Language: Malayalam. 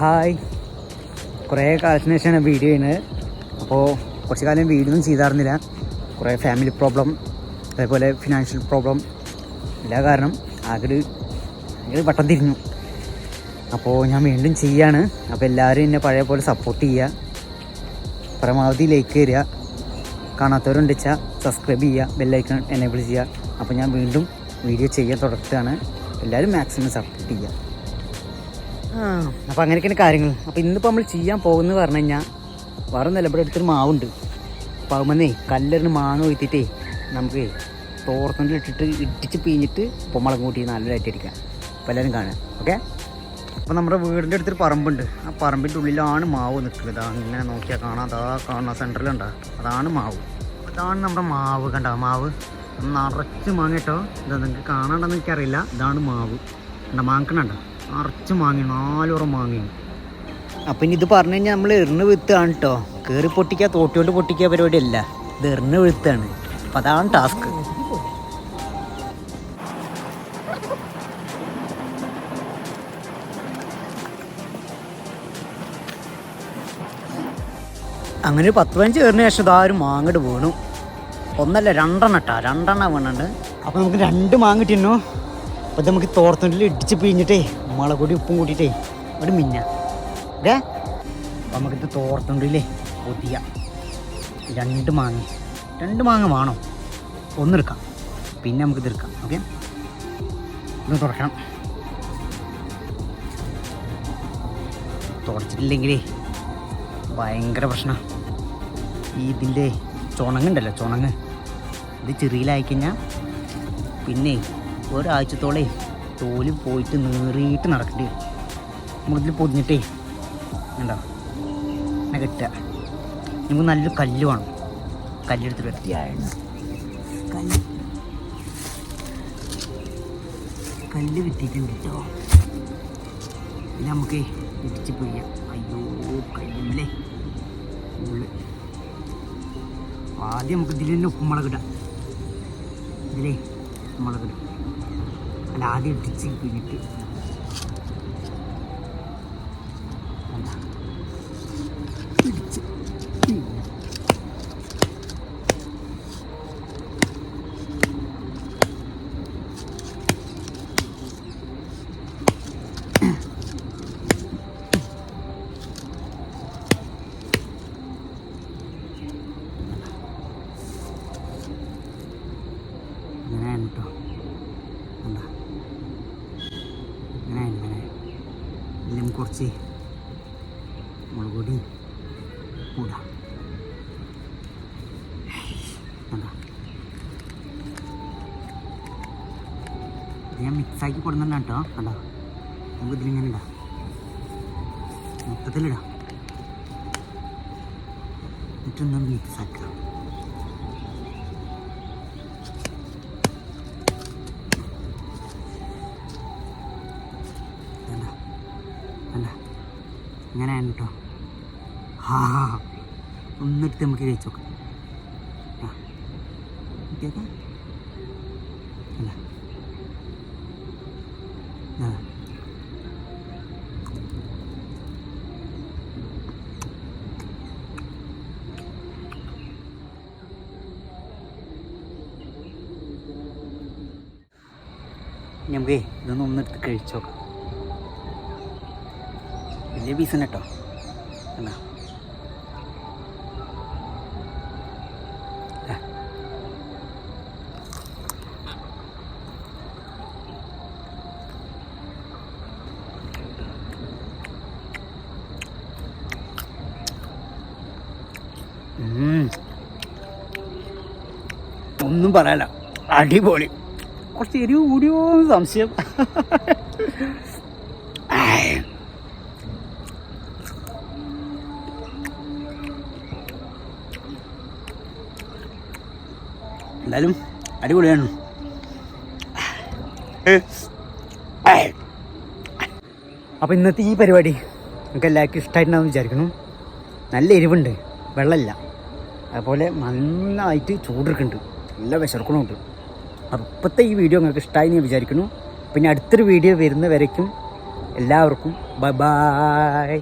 ഹായ്. കുറേ കാലത്തിന് ശേഷമാണ് വീഡിയോ ചെയ്യുന്നത്. അപ്പോൾ കുറച്ച് കാലം വീഡിയോ ഒന്നും ചെയ്തായിരുന്നില്ല കുറേ ഫാമിലി പ്രോബ്ലം അതേപോലെ ഫിനാൻഷ്യൽ പ്രോബ്ലം എല്ലാ കാരണം ആകെ ഭയങ്കര വട്ടം തിരിഞ്ഞു. അപ്പോൾ ഞാൻ വീണ്ടും ചെയ്യാണ്. അപ്പോൾ എല്ലാവരും എന്നെ പഴയ പോലെ സപ്പോർട്ട് ചെയ്യുക പരമാവധി ലൈക്ക് തരിക കാണാത്തവരുണ്ട് വെച്ചാൽ സബ്സ്ക്രൈബ് ചെയ്യുക ബെല്ലൈക്കൺ എനേബിൾ ചെയ്യുക അപ്പോൾ ഞാൻ വീണ്ടും വീഡിയോ ചെയ്യാൻ തുടക്കുകയാണ് എല്ലാവരും മാക്സിമം സപ്പോർട്ട് ചെയ്യുക അപ്പോൾ അങ്ങനെയൊക്കെയാണ് കാര്യങ്ങൾ. അപ്പോൾ ഇന്നിപ്പോൾ നമ്മൾ ചെയ്യാൻ പോകുന്നത് പറഞ്ഞു കഴിഞ്ഞാൽ വേറെ നിലപാട് എടുത്തൊരു മാവുണ്ട്. അപ്പോൾ അതുമെന്നേ കല്ലറിന് മാങ്ങ വീഴ്ത്തിട്ടേ നമുക്ക് തോർത്തണ്ടിൽ ഇട്ടിട്ട് ഇടിച്ച് പിഞ്ഞിട്ട് പൊമ്മളം കൂട്ടി നല്ലതായിട്ട് അടിക്കാം അപ്പോൾ എല്ലാവരും കാണുക. ഓക്കെ? അപ്പോൾ നമ്മുടെ വീടിന്റെ അടുത്തൊരു പറമ്പുണ്ട്. ആ പറമ്പിന്റെ ഉള്ളിലാണ് മാവ് നിൽക്കുന്നത്. അങ്ങനെ നോക്കിയാൽ കാണാം. അതാ കാണാം സെന്ററിലുണ്ടോ അതാണ് മാവ്. അതാണ് നമ്മുടെ മാവ്. കണ്ടോ? മാവ്. നിറച്ച് മാങ്ങ കേട്ടോ. ഇതാ നിങ്ങൾക്ക് കാണാണ്ടെന്ന് എനിക്കറിയില്ല. ഇതാണ് മാവ്. കണ്ട? മാങ്ങണണ്ട നിറച്ച് മാങ്ങി നാലുറം മാങ്ങി. അപ്പം ഇനി ഇത് പറഞ്ഞു കഴിഞ്ഞാൽ നമ്മൾ എറിഞ്ഞ് വിത്താണ് കേട്ടോ കയറി പൊട്ടിക്കുക തോട്ടിയോണ്ട് പൊട്ടിക്കുക പരിപാടിയല്ല. ഇത് എറിഞ്ഞ് വിത്താണ് അപ്പം അതാണ് ടാസ്ക്. അങ്ങനെ ഒരു പത്ത് പതിനഞ്ച് കയറിന് ശേഷം ഇതാ ഒരു മാങ്ങട്ട് വീണു. ഒന്നല്ല രണ്ടെണ്ണം ഇട്ടാ രണ്ടെണ്ണം വീണുണ്ട്. അപ്പോൾ നമുക്ക് രണ്ട് മാങ്ങ കിട്ടിയിരുന്നു അപ്പോൾ നമുക്ക് തോർത്തുണ്ടിൽ ഇടിച്ച് പിഴിഞ്ഞിട്ടേ മുളക് പൊടി ഉപ്പും കൂട്ടിയിട്ടേ ഒരു മിന്ന. ഓക്കെ നമുക്കിത് തോർത്തുണ്ടില്ലേ? പൊതിയ. രണ്ട് മാങ്ങ. രണ്ട് മാങ്ങ വേണം? ഒന്നെടുക്കാം. പിന്നെ നമുക്കിത് എടുക്കാം. ഓക്കെ? ഇത് തുറക്കണം തുടച്ചിട്ടില്ലെങ്കിലേ ഭയങ്കര പ്രശ്നം. ഈ ഇതിന്റെ ചുണങ്ങുണ്ടല്ലോ ചുണങ്ങ്. ഇത് ചെറിയിലായി കഴിഞ്ഞാൽ പിന്നെ ഒരാഴ്ചത്തോളേ തോൽ പോയിട്ട് നീറിയിട്ട് നടക്കേണ്ടി വരും. നമ്മളിതിൽ പൊതിഞ്ഞിട്ടേ എന്താ? അങ്ങനെ കിട്ടുക. നമുക്ക് നല്ലൊരു കല്ല് വേണം. കല്ലെടുത്ത് വൃത്തിയാണ് കല്ല്. കല്ല് കിട്ടിയിട്ടുണ്ട് കേട്ടോ ഇത് നമുക്ക് ഇടിച്ച് പൊയ്യാം. അയ്യോ ഉള്ളു. ആദ്യം നമുക്ക് ഇതിൽ തന്നെ ഉപ്പുമുളക് ഇടാം. ഇതിലേ ഉപ്പുമുളക് ഇടാം. അല്ല ആദ്യം ഇടിച്ച് അല്ല. ഇടിച്ച് പിഴിഞ്ഞ്. ഇങ്ങനെയാണ് കേട്ടോ എന്താ ഇങ്ങനെ ഇങ്ങനെ ഇതിൽ നമുക്ക് കുറച്ച് മുളക് പൊടി. കൂടാ ഞാൻ മിക്സാക്കി കൊടുക്കുന്നുണ്ട് കേട്ടോ. കണ്ടോ? നമുക്ക് ഇതിലിങ്ങനെ ഇടാം. മൊത്തത്തിലിടാം എന്നിട്ടൊന്ന് മിക്സാക്കാം ഇങ്ങനെയാണ് കേട്ടോ ഹാ ഒന്നെടുത്ത് നമുക്ക് കഴിച്ചു നോക്കാം. അല്ല. നമുക്ക് ഇതൊന്നും ഒന്നെടുത്ത് കഴിച്ചു വലിയ പീസ് തന്നെ കേട്ടോ എന്നാ ഒന്നും പറയാല അടിപൊളി. കുറച്ച് എരിവ് കൂടിയോ സംശയം. എന്തായാലും അടിപൊളിയാണ്. അപ്പോൾ ഇന്നത്തെ ഈ പരിപാടി നമുക്ക് എല്ലാവർക്കും ഇഷ്ടമായിട്ടുണ്ടാവും വിചാരിക്കുന്നു. നല്ല എരിവുണ്ട് വെള്ളമില്ല. അതുപോലെ നന്നായിട്ട് ചൂടെടുക്കുന്നുണ്ട് നല്ല വിശർക്കണമുണ്ട്. അപ്പോൾ ഇപ്പോഴത്തെ ഈ വീഡിയോ നിങ്ങൾക്ക് ഇഷ്ടമായി ഞാൻ വിചാരിക്കുന്നു. പിന്നെ അടുത്തൊരു വീഡിയോ വരുന്ന വരയ്ക്കും. എല്ലാവർക്കും ബൈ ബൈ